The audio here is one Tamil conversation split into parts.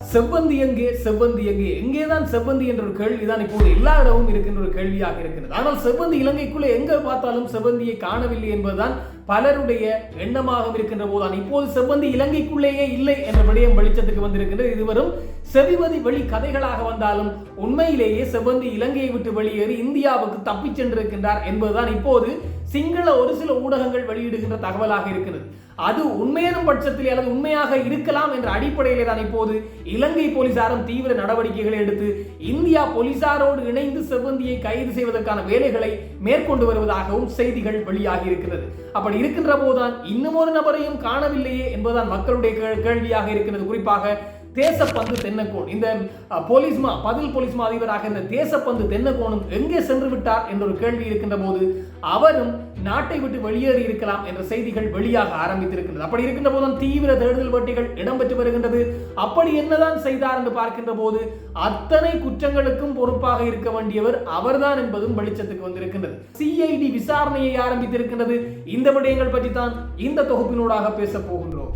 செவ்வந்தி எங்கே? செவ்வந்தி எங்கே? எங்கேதான் செவ்வந்தி என்ற ஒரு கேள்விதான் இப்போது எல்லா இடமும் இருக்கின்ற ஒரு கேள்வியாக இருக்கிறது. ஆனால் செவ்வந்தி இலங்கைக்குள்ளே எங்க பார்த்தாலும் செவ்வந்தியை காணவில்லை என்பதுதான் பலருடைய எண்ணமாக இருக்கின்ற போதுதான். இப்போது செவ்வந்தி இலங்கைக்குள்ளேயே இல்லை என்ற விடயம் வெளிச்சத்துக்கு வந்திருக்கின்றது. இதுவரும் செவிவதி வெளி கதைகளாக வந்தாலும் உண்மையிலேயே செவ்வந்தி இலங்கையை விட்டு வெளியேறி இந்தியாவுக்கு தப்பிச் சென்றிருக்கின்றார் என்பதுதான் இப்போது சிங்கள ஒரு சில ஊடகங்கள் வெளியிடுகின்ற தகவலாக இருக்கிறது. அது உண்மையான பட்சத்தில் அல்லது உண்மையாக இருக்கலாம் என்ற அடிப்படையிலே தான் இப்போது இலங்கை போலீசாரும் தீவிர நடவடிக்கைகளை எடுத்து இந்தியா போலீசாரோடு இணைந்து செவ்வந்தியை கைது செய்வதற்கான வேலைகளை மேற்கொண்டு வருவதாகவும் செய்திகள் வெளியாகி இருக்கிறது. அப்படி இருக்கின்ற போதுதான் இன்னும் ஒரு நபரையும் காணவில்லையே என்பதுதான் மக்களுடைய கேள்வியாக இருக்கிறது. குறிப்பாக தேசப்பந்து தென்னக்கோன் இந்த போலீஸ்மா போலீஸ் மா பதில் போலீஸ் மா அதிபராக இந்த தேசப்பந்து தென்னக்கோனும் எங்கே சென்று விட்டார் என்ற ஒரு கேள்வி இருக்கின்ற போது அவரும் நாட்டை விட்டு வெளியேறி இருக்கலாம் என்ற செய்திகள் வெளியாக ஆரம்பித்திருக்கின்றது. அப்படி இருக்கின்ற போதும் தீவிர தேடுதல் வேட்டைகள் இடம்பெற்று வருகின்றது. அப்படி என்னதான் செய்தார் என்று பார்க்கின்ற போது அத்தனை குற்றங்களுக்கும் பொறுப்பாக இருக்க வேண்டியவர் அவர்தான் என்பதும் வெளிச்சத்துக்கு வந்திருக்கின்றது. சிஐடி விசாரணையை ஆரம்பித்திருக்கின்றது. இந்த விடயங்கள் பற்றி தான் இந்த தொகுப்பினூடாக பேச போகின்றோம்.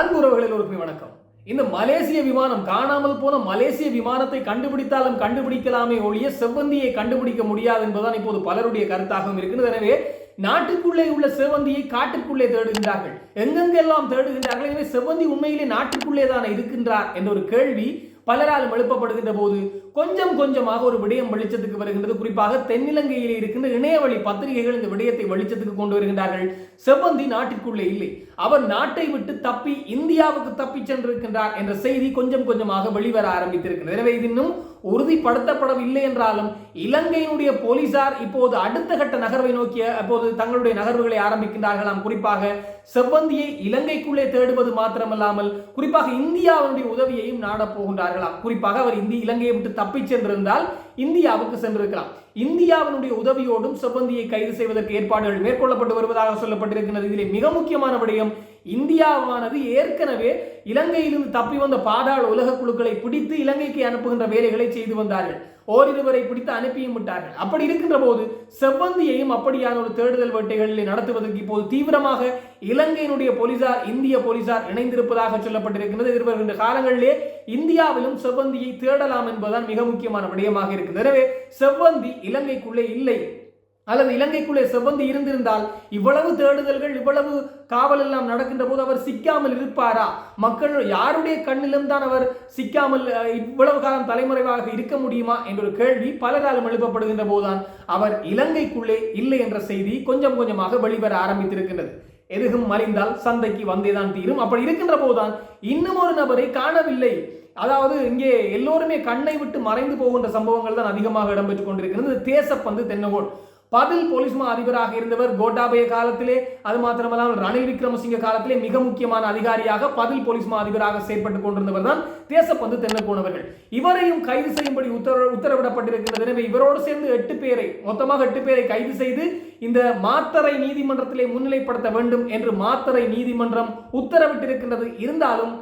அன்புறவுகளில் ஒரு வணக்கம். இந்த மலேசிய விமானம் காணாமல் போன மலேசிய விமானத்தை கண்டுபிடித்தாலும் கண்டுபிடிக்கலாமே ஒழிய செவ்வந்தியை கண்டுபிடிக்க முடியாது என்பதுதான் இப்போது பலருடைய கருத்தாகவும் இருக்கிறது எனவே நாட்டுக்குள்ளே உள்ள செவ்வந்தியை காட்டுக்குள்ளே தேடுகின்றார்கள். எங்கெங்கெல்லாம் தேடுகின்றார்கள்? எனவே செவ்வந்தி உண்மையிலே நாட்டுக்குள்ளே தான் இருக்கின்றார்? என்ற ஒரு கேள்வி பலராலும் எழுப்பப்படுகின்ற போது கொஞ்சம் கொஞ்சமாக ஒரு விடயம் வெளிச்சத்துக்கு வருகின்றது. குறிப்பாக தென்னிலங்கையில் இருக்கின்ற இணையவழி பத்திரிகைகள் இந்த விடயத்தை வெளிச்சத்துக்கு கொண்டு வருகின்றார்கள். செவ்வந்தி நாட்டிற்குள்ளே இல்லை. அவர் நாட்டை விட்டு தப்பி இந்தியாவுக்கு தப்பி சென்றிருக்கின்றார் என்ற செய்தி கொஞ்சம் கொஞ்சமாக வெளிவர ஆரம்பித்திருக்கிறது. எனவே இது இன்னும் உறுதிப்படுத்தப்படவில்லை என்றாலும் இலங்கையினுடைய போலீசார் இப்போது அடுத்த கட்ட நகர்வை நோக்கிய அப்போது தங்களுடைய நகர்வுகளை ஆரம்பிக்கின்றார்களாம். குறிப்பாக செவ்வந்தியை இலங்கைக்குள்ளே தேடுவது மாத்திரமல்லாமல் குறிப்பாக இந்தியாவினுடைய உதவியையும் நாடப் போகின்றார்களாம். குறிப்பாக அவர் இந்திய இலங்கையை விட்டு தப்பிச் சென்றிருந்தால் இந்தியாவுக்கு சென்றிருக்கலாம். இந்தியாவினுடைய உதவியோடும் செவ்வந்தியை கைது செய்வதற்கு ஏற்பாடுகள் மேற்கொள்ளப்பட்டு வருவதாக சொல்லப்பட்டிருக்கிறது இதிலே மிக முக்கியமான விடயம் இந்தியாவானது ஏற்கனவே இலங்கையிலிருந்து தப்பி வந்த பாதாள உலக குழுக்களை பிடித்து இலங்கைக்கு அனுப்புகின்ற வேலைகளை செய்து வந்தார்கள். ஓரிருவரை பிடித்து அனுப்பியும் விட்டார்கள். அப்படி இருக்கின்ற போது செவ்வந்தியையும் அப்படியான ஒரு தேடுதல் வேட்டைகளில் நடத்துவதற்கு இப்போது தீவிரமாக இலங்கையினுடைய போலீசார் இந்திய போலீசார் இணைந்திருப்பதாக சொல்லப்பட்டிருக்கிறது. எதிர்வருகின்ற காலங்களிலே இந்தியாவிலும் செவ்வந்தியை தேடலாம் என்பதுதான் மிக முக்கியமான விடயமாக இருக்கிறது. எனவே செவ்வந்தி இலங்கைக்குள்ளே இல்லை. அல்லது இலங்கைக்குள்ளே செவ்வந்தி இருந்திருந்தால் இவ்வளவு தேடுதல்கள் இவ்வளவு காவல் எல்லாம் நடக்கின்ற போது அவர் சிக்காமல் இருப்பாரா? மக்கள் யாருடைய கண்ணிலும் தான் அவர் சிக்காமல் இவ்வளவு காலம் தலைமறைவாக இருக்க முடியுமா என்ற ஒரு கேள்வி பலராலும் எழுப்பப்படுகின்ற போதுதான் அவர் இலங்கைக்குள்ளே இல்லை என்ற செய்தி கொஞ்சம் கொஞ்சமாக வெளிவர ஆரம்பித்திருக்கின்றது. எதுகும் மறைந்தால் சந்தைக்கு வந்தேதான் தீரும். அப்படி இருக்கின்ற போதுதான் இன்னும் ஒரு நபரை காணவில்லை. அதாவது இங்கே எல்லோருமே கண்ணை விட்டு மறைந்து போகின்ற சம்பவங்கள் தான் அதிகமாக இடம்பெற்றுக் கொண்டிருக்கிறது தேசப்பந்து தென்னகோல் பதில் போலீஸ் மா அதிபராக இருந்தவர் கோட்டாபய காலத்திலே அது மாத்திரமல்லாமல் ரணில் விக்ரமசிங்க காலத்திலே மிக முக்கியமான அதிகாரியாக பதில் போலீஸ் மா அதிபராக செயற்பட்டுக் கொண்டிருந்தவர் தான் தேசப்பந்து தென்னக்கோணவர்கள் இவரையும் கைது செய்யும்படி உத்தர உத்தரவிடப்பட்டிருக்கின்றது எனவே இவரோடு சேர்ந்து எட்டு பேரை மொத்தமாக எட்டு பேரை கைது செய்து இந்த மாத்தறை நீதிமன்றத்திலே முன்னிலைப்படுத்த வேண்டும் என்று மாத்தறை நீதிமன்றம் உத்தரவிட்டிருக்கின்றது. இருந்தாலும்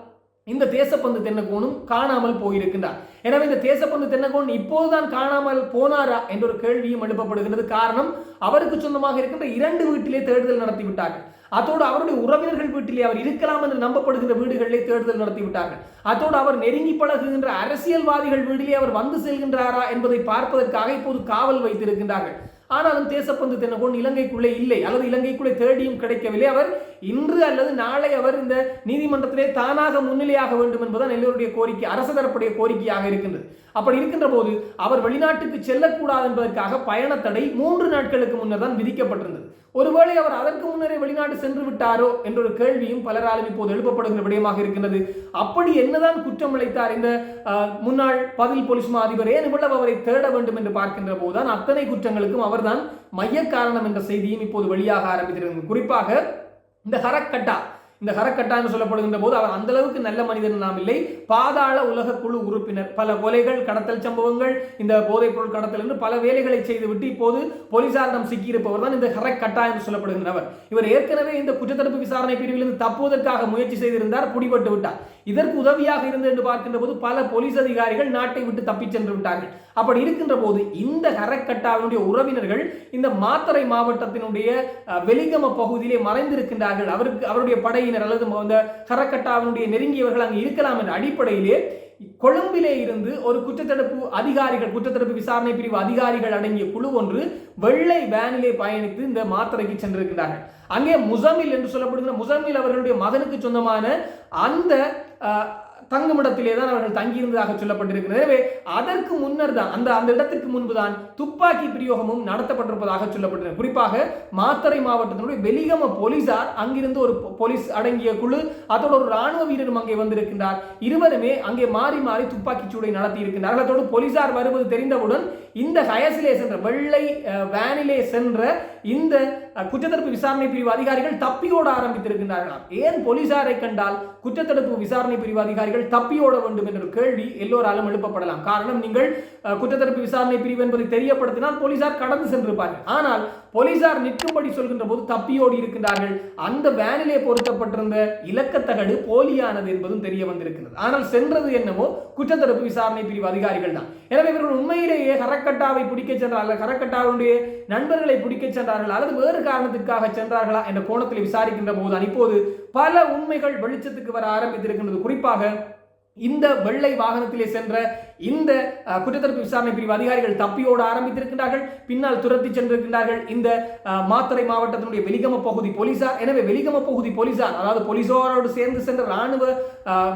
இந்த தேசப்பந்து தென்னக்கோணும் காணாமல் போயிருக்கின்றார். எனவே இந்த தேசப்பந்து தென்னகோன் இப்போதுதான் காணாமல் போனாரா என்ற ஒரு கேள்வியும் எழுப்பப்படுகிறது காரணம் அவருக்கு சொந்தமாக இருக்கின்ற இரண்டு வீட்டிலே தேடுதல் நடத்திவிட்டார்கள். அதோடு அத்தோடு அவருடைய உறவினர்கள் வீட்டிலே அவர் இருக்கலாம் என்று நம்பப்படுகின்ற வீடுகளிலே தேடுதல் நடத்திவிட்டார்கள். அதோடு அத்தோடு அவர் நெருங்கி பழகுகின்ற அரசியல்வாதிகள் வீட்டிலே அவர் வந்து செல்கின்றாரா என்பதை பார்ப்பதற்காக இப்போது காவல் வைத்திருக்கின்றார்கள். ஆனாலும் தேசப்பந்து தினகோன் இலங்கைக்குள்ளே இல்லை. அல்லது இலங்கைக்குள்ளே தேடியும் கிடைக்கவில்லை. அவர் இன்று அல்லது நாளை அவர் இந்த நீதிமன்றத்திலே தானாக முன்னிலையாக வேண்டும் என்பதுதான் எல்லோருடைய கோரிக்கை அரசு தரப்புடைய கோரிக்கையாக இருக்கின்றது. அப்படி இருக்கின்ற போது அவர் வெளிநாட்டுக்கு செல்லக்கூடாது என்பதற்காக பயண தடை மூன்று நாட்களுக்கு முன்னர் தான் விதிக்கப்பட்டிருந்தது. ஒருவேளை அவர் அதற்கு முன்னரே வெளிநாடு சென்று விட்டாரோ என்ற ஒரு கேள்வியும் பலராலும் இப்போது எழுப்பப்படுகிற விடயமாக இருக்கின்றது. அப்படி என்னதான் குற்றம் இழைத்தார் இந்த முன்னாள் பதில் போலீஸ் மா அதிபர் ஏன் இவ்வளவு அவரை தேட வேண்டும் என்று பார்க்கின்ற போதுதான் அத்தனை குற்றங்களுக்கும் அவர்தான் மைய காரணம் என்ற செய்தியும் இப்போது வெளியாக ஆரம்பித்திருக்கிறது. குறிப்பாக இந்த ஹரக்கட்டா இந்த ஹரக்கட்டான்னு சொல்லப்படுகின்ற போது அவர் அந்த அளவுக்கு நல்ல மனிதன் நாம் இல்லை. பாதாள உலக குழு உறுப்பினர். பல கொலைகள் கடத்தல் சம்பவங்கள் இந்த போதைப் பொருள் கடத்தல் என்று பல வேலைகளை செய்துவிட்டு இப்போது போலீசாரிடம் சிக்கியிருப்பவர் தான் இந்த ஹரக்கட்டா என்று சொல்லப்படுகின்றவர். இவர் ஏற்கனவே இந்த குற்றத்தடுப்பு விசாரணை பிரிவிலிருந்து தப்புவதற்காக முயற்சி செய்திருந்தார் பிடிபட்டு விட்டார். இதற்கு உதவியாக இருந்தது என்று பார்க்கின்ற போது பல போலீஸ் அதிகாரிகள் நாட்டை விட்டு தப்பிச் சென்று விட்டார்கள். அப்படி இருக்கின்ற போது இந்த ஹரக்கட்டாவினுடைய உறவினர்கள் இந்த மாத்தரை மாவட்டத்தினுடைய வெளிகம வெலிகம பகுதியிலே மறைந்திருக்கின்றார்கள். அவருக்கு அவருடைய படை படையினர் அல்லது அந்த கரக்கட்டாவினுடைய நெருங்கியவர்கள் அங்கே இருக்கலாம் என்ற அடிப்படையிலே கொழும்பிலே இருந்து ஒரு குற்றத்தடுப்பு அதிகாரிகள் குற்றத்தடுப்பு விசாரணை பிரிவு அதிகாரிகள் அடங்கிய குழு ஒன்று வெள்ளை வேனிலே பயணித்து இந்த மாத்திரைக்கு சென்றிருக்கிறார்கள் அங்கே முசமில் என்று சொல்லப்படுகிற முசமில் அவர்களுடைய மகனுக்கு சொந்தமான அந்த தங்குமிடத்திலே தான் அவர்கள் தங்கியிருந்ததாக சொல்லப்பட்டிருக்கிறது. எனவே அதற்கு முன்னர் தான் அந்த அந்த இடத்திற்கு முன்பு தான் துப்பாக்கி பிரயோகமும் நடத்தப்பட்டிருப்பதாக சொல்லப்பட்டிருக்கிறது. குறிப்பாக மாத்தறை மாவட்டத்தினுடைய வெலிகம போலீசார் அங்கிருந்து ஒரு போலீஸ் அடங்கிய குழு அதோடு ஒரு ராணுவ வீரரும் அங்கே வந்திருக்கின்றார். இருவருமே அங்கே மாறி மாறி துப்பாக்கி சூடை நடத்தி இருக்கின்றார்கள் அதோடு போலீசார் வருவது தெரிந்தவுடன் இந்த ஹயசிலே சென்ற வெள்ளை வேனிலே சென்ற இந்த குற்றத்தடுப்பு விசாரணை பிரிவு அதிகாரிகள் தப்பியோட ஆரம்பித்திருக்கின்றார்களாம் ஏன் போலீசாரை கண்டால் குற்றத்தடுப்பு விசாரணை பிரிவு அதிகாரிகள் தப்பியோட வேண்டும் என்ற கேள்வி எல்லோராலும் எழுப்பப்படலாம். காரணம் நீங்கள் குற்றத்தடுப்பு விசாரணை பிரிவு என்பதை தெரியப்படுத்தினால் போலீசார் கடந்து சென்றிருப்பார்கள். ஆனால் போலீசார் நிற்கும்படி சொல்கின்ற போது தப்பியோடி இருக்கின்றார்கள். அந்த வேனிலே பொருத்தப்பட்டிருந்த இலக்கத்தகடு போலியானது என்பதும் தெரிய வந்திருக்கிறது. ஆனால் சென்றது என்னவோ குற்றத்தடுப்பு விசாரணை பிரிவு அதிகாரிகள் தான். எனவே இவர்கள் உண்மையிலேயே கரக்கட்டாவை பிடிக்க சென்றார்கள். கரக்கட்டாவுடைய நண்பர்களை பிடிக்க சென்றார்கள். அல்லது வேறு காரணத்துக்காக சென்றார்களா என்ற கோணத்தில் விசாரிக்கின்ற போதுதான் இப்போது பல உண்மைகள் வெளிச்சத்துக்கு வர ஆரம்பித்திருக்கின்றது. குறிப்பாக இந்த வெள்ளை வாகனத்திலே சென்ற இந்த அஹ், குற்றத்தடுப்பு விசாரணை பிரிவு அதிகாரிகள் தப்பியோட ஆரம்பித்திருக்கின்றார்கள் பின்னால் துரத்தி சென்றிருக்கின்றார்கள் இந்த மாத்தறை மாவட்டத்தினுடைய வெலிகம பகுதி போலீசார். எனவே வெலிகம பகுதி போலீசார் அதாவது போலீசாரோடு சேர்ந்து சென்ற ராணுவ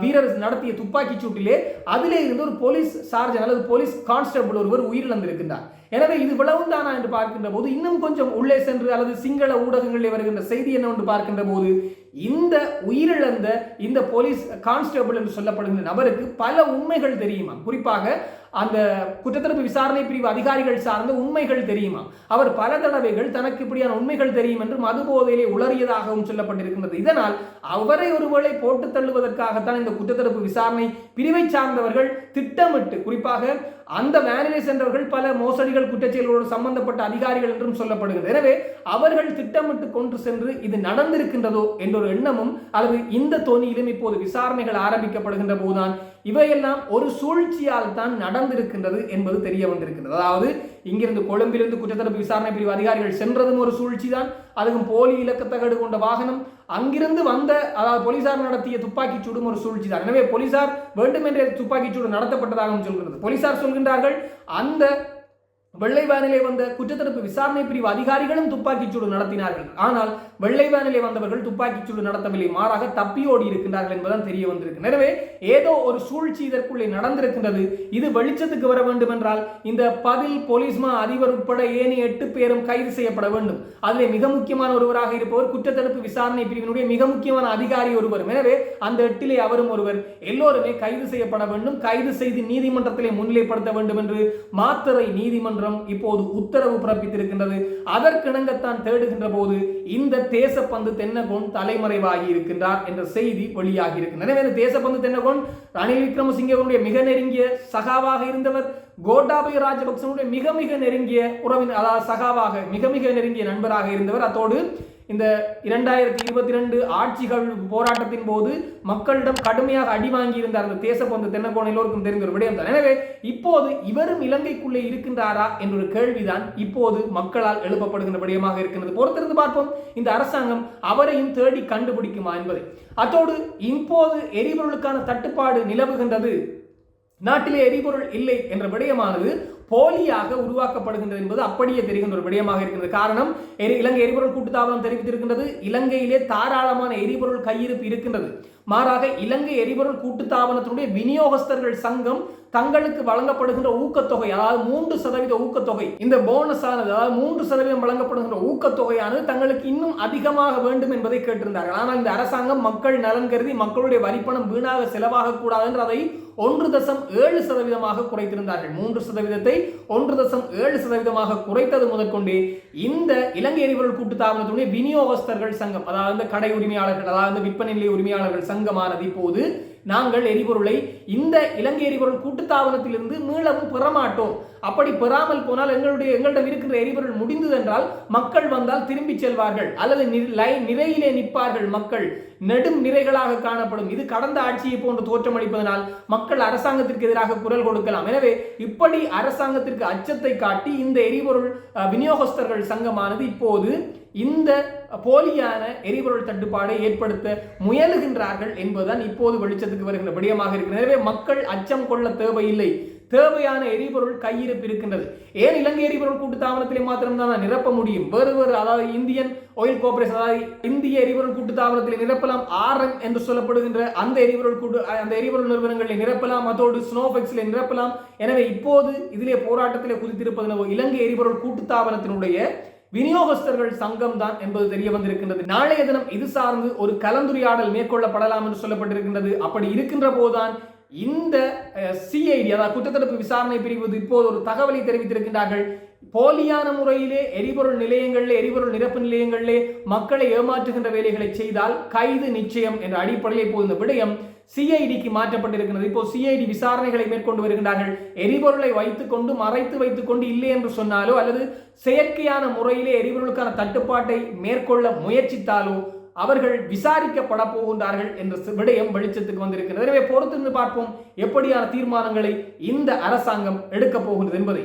வீரர் நடத்திய துப்பாக்கி சூட்டிலே அதிலே இருந்து ஒரு போலீஸ் சார்ஜன் அல்லது போலீஸ் கான்ஸ்டபிள் ஒருவர் உயிரிழந்திருக்கின்றார். எனவே இது விளவும் தானா என்று பார்க்கின்ற போது இன்னும் கொஞ்சம் உள்ளே சென்று அல்லது சிங்கள ஊடகங்களில் வருகின்ற செய்தி என்னவென்று பார்க்கின்ற போது இந்த உயிரிழந்த இந்த போலீஸ் கான்ஸ்டபிள் என்று சொல்லப்படுகிற நபருக்கு பல உண்மைகள் தெரியுமா? குறிப்பாக அந்த குற்றத்தடுப்பு விசாரணை பிரிவு அதிகாரிகள் சார்ந்த உண்மைகள் தெரியுமா? அவர் பல தடவைகள் தனக்கு இப்படியான உண்மைகள் தெரியும் என்று மது போதையிலே உளறியதாகவும் சொல்லப்பட்டிருக்கின்றது. இதனால் அவரை ஒருவேளை போட்டு தள்ளுவதற்காகத்தான் இந்த குற்றத்தடுப்பு விசாரணை பிரிவை சார்ந்தவர்கள் திட்டமிட்டு குறிப்பாக அந்த வேனிலே சென்றவர்கள் பல மோசடிகள் குற்றச்செயல்களோடு சம்பந்தப்பட்ட அதிகாரிகள் என்றும் சொல்லப்படுகிறது. எனவே அவர்கள் திட்டமிட்டு கொண்டு சென்று இது நடந்திருக்கின்றதோ என்ற ஒரு எண்ணமும் அல்லது இந்த தோணியிலும் இப்போது விசாரணைகள் ஆரம்பிக்கப்படுகின்ற போதுதான் இவையெல்லாம் ஒரு சூழ்ச்சியால் தான் நடந்திருக்கின்றது என்பது தெரிய வந்திருக்கின்றது. அதாவது இங்கிருந்து கொழும்பிலிருந்து குற்றத்தடுப்பு விசாரணை பிரிவு அதிகாரிகள் சென்றதும் ஒரு சூழ்ச்சி தான் அதுவும் போலி இலக்கத்தகடு கொண்ட வாகனம். அங்கிருந்து வந்த அதாவது போலீசார் நடத்திய துப்பாக்கி சூடும் ஒரு சூழ்ச்சி தான். எனவே போலீசார் வேண்டுமென்றே துப்பாக்கி சூடு நடத்தப்பட்டதாகவும் சொல்கிறது. போலீசார் சொல்கின்றார்கள் அந்த வெள்ளை வேனிலே வந்த குற்றத்தடுப்பு விசாரணை பிரிவு அதிகாரிகளும் துப்பாக்கிச் சூடு நடத்தினார்கள். ஆனால் வெள்ளை வேனிலே வந்தவர்கள் துப்பாக்கிச் சூடு நடத்தவில்லை. மாறாக தப்பியோடி இருக்கின்றார்கள் என்பதுதான் தெரிய வந்திருக்கு. எனவே ஏதோ ஒரு சூழ்ச்சி இதற்குள்ளே நடந்திருக்கின்றது. இது வெளிச்சத்துக்கு வர வேண்டும் என்றால் இந்த பதில் போலீஸ்மா அதிபர் உட்பட ஏனைய எட்டு பேரும் கைது செய்யப்பட வேண்டும். அதிலே மிக முக்கியமான ஒருவராக இருப்பவர் குற்றத்தடுப்பு விசாரணை பிரிவினுடைய மிக முக்கியமான அதிகாரி ஒருவர் எனவே அந்த எட்டிலே அவரும் ஒருவர் எல்லோருமே கைது செய்யப்பட வேண்டும். கைது செய்து நீதிமன்றத்திலே முன்னிலைப்படுத்த வேண்டும் என்று மாத்தறை நீதிமன்றம் இப்போது உத்தரவு பிறப்பித்திருக்கின்றது. அதற்கிணங்கத்தான் தேடுகின்ற போது இந்த தேசப்பந்து தென்னகோன் தலைமறைவாகி இருக்கின்றார் என்ற செய்தி வெளியாகி இருக்கின்றது எனவே இந்த தேசப்பந்து தென்னகோன் ரணில் விக்ரமசிங்கவனுடைய மிக நெருங்கிய சகாவாக இருந்தவர் கோட்டாபய ராஜபக்சனுடைய மிக மிக நெருங்கிய உறவின் அதாவது சகாவாக மிக மிக நெருங்கிய நண்பராக இருந்தவர். அத்தோடு இந்த இரண்டாயிரத்தி இருபத்தி ரெண்டு ஆட்சிகள் போராட்டத்தின் போது மக்களிடம் கடுமையாக அடி வாங்கி இருந்தார் அந்த தேசப்பந்து தென்னகோன் எல்லோருக்கும் தெரிந்த ஒரு விடயம் தான் எனவே இப்போது இவரும் இலங்கைக்குள்ளே இருக்கின்றாரா என்ற ஒரு கேள்விதான் இப்போது மக்களால் எழுப்பப்படுகின்ற விடயமாக இருக்கின்றது. பொறுத்திருந்து பார்ப்போம். இந்த அரசாங்கம் அவரையும் தேடி கண்டுபிடிக்குமா என்பதை. அத்தோடு இப்போது எரிபொருளுக்கான தட்டுப்பாடு நிலவுகின்றது. நாட்டிலே எரிபொருள் இல்லை என்ற விடயமானது போலியாக உருவாக்கப்படுகின்றது என்பது அப்படியே தெரிகின்ற ஒரு விடயமாக இருக்கின்றது. காரணம் எரி- இலங்கை எரிபொருள் கூட்டுத்தாபனம் தெரிவித்திருக்கின்றது. இலங்கையிலே தாராளமான எரிபொருள் கையிருப்பு இருக்கின்றது. மாறாக இலங்கை எரிபொருள் கூட்டுத்தாபனத்தினுடைய விநியோகஸ்தர்கள் சங்கம் தங்களுக்கு வழங்கப்படுகின்ற ஊக்கத்தொகை அதாவது மூன்று சதவீத ஊக்கத்தொகை இந்த போனஸ் ஆனது அதாவது மூன்று சதவீதம் வழங்கப்படுகின்ற ஊக்கத்தொகையானது தங்களுக்கு இன்னும் அதிகமாக வேண்டும் என்பதை கேட்டிருந்தார்கள். ஆனால் இந்த அரசாங்கம் மக்கள் நலன் கருதி மக்களுடைய வரிப்பணம் வீணாக செலவாக கூடாது என்று அதை ஒன்று தசம் ஏழு சதவீதமாக குறைத்திருந்தார்கள். மூன்று சதவீதத்தை ஒன்று தசம் ஏழு சதவீதமாக குறைத்தது முதற்கொண்டு இந்த இலங்கை எரிபொருள் கூட்டுத்தாபனத்துடைய விநியோகஸ்தர்கள் சங்கம் அதாவது இந்த கடை உரிமையாளர்கள் அதாவது விற்பனை நிலைய உரிமையாளர்கள் சங்கமானது இப்போது நாங்கள் எரிபொருளை இந்த இலங்கை எரிபொருள் கூட்டுத்தாபனத்திலிருந்து மீளவும் பெறமாட்டோம். அப்படி பெறாமல் போனால் எங்களுடைய எங்களிடம் இருக்கிற எரிபொருள் முடிந்தது என்றால் மக்கள் வந்தால் திரும்பி செல்வார்கள். அல்லது நி- நிறையிலே நிற்பார்கள் மக்கள். நெடும் நிறைகளாக காணப்படும். இது கடந்த ஆட்சியை போன்று தோற்றமளிப்பதனால் மக்கள் அரசாங்கத்திற்கு எதிராக குரல் கொடுக்கலாம். எனவே இப்படி அரசாங்கத்திற்கு அச்சத்தை காட்டி இந்த எரிபொருள் விநியோகஸ்தர்கள் சங்கமானது இப்போது இந்த போலியான எரிபொருள் தட்டுப்பாடை ஏற்படுத்த முயலுகின்றார்கள் என்பதுதான் இப்போது வெளிச்சத்துக்கு வருகின்ற விடயமாக இருக்கிறது. எனவே மக்கள் அச்சம் கொள்ள தேவையில்லை. தேவையான எரிபொருள் கையிருப்பு இருக்கின்றது. ஏன் இலங்கை எரிபொருள் கூட்டு தாபனத்திலே மாத்திரம்தான் நான் நிரப்ப முடியும்? வேறு வேறு அதாவது இந்தியன் ஆயில் கார்பரேஷன் அதாவது இந்திய எரிபொருள் கூட்டு தாபனத்தில் நிரப்பலாம் ஆர்எம் என்று சொல்லப்படுகின்ற அந்த எரிபொருள் கூட்டு அந்த எரிபொருள் நிறுவனங்களில் நிரப்பலாம் அதோடு ஸ்னோஃபெக்ஸில் நிரப்பலாம். எனவே இப்போது இதிலே போராட்டத்திலே குதித்திருப்பது இலங்கை எரிபொருள் கூட்டு தாபனத்தினுடைய விநியோகஸ்தர்கள் சங்கம் தான் என்பது தெரிய வந்திருக்கின்றது. நாளைய தினம் இது சார்ந்து ஒரு கலந்துரையாடல் மேற்கொள்ளப்படலாம் என்று சொல்லப்பட்டிருக்கின்றது. அப்படி இருக்கின்ற போதுதான் இந்த சிஐடி அதாவது குற்றத்தடுப்பு விசாரணை பிரிவு இப்போது ஒரு தகவலை தெரிவித்திருக்கின்றார்கள். போலியான முறையிலே எரிபொருள் நிலையங்களிலே எரிபொருள் நிரப்பு நிலையங்களிலே மக்களை ஏமாற்றுகின்ற வேலைகளை செய்தால் கைது நிச்சயம் என்ற அடிப்படையில் இப்போது இந்த விடயம் சிஐடிக்கு மாற்றப்பட்டிருக்கிறது. இப்போ சிஐடி விசாரணைகளை மேற்கொண்டு வருகின்றார்கள். எரிபொருளை வைத்துக்கொண்டு மறைத்து வைத்துக்கொண்டு இல்லை என்று சொன்னாலோ அல்லது செயற்கையான முறையிலே எரிபொருளுக்கான தட்டுப்பாட்டை மேற்கொள்ள முயற்சித்தாலோ அவர்கள் விசாரிக்கப்பட போகின்றார்கள் என்ற விடயம் வெளிச்சத்துக்கு வந்திருக்கிறது. எனவே பொறுத்திருந்து பார்ப்போம் எப்படியான தீர்மானங்களை இந்த அரசாங்கம் எடுக்கப் போகின்றது என்பதை.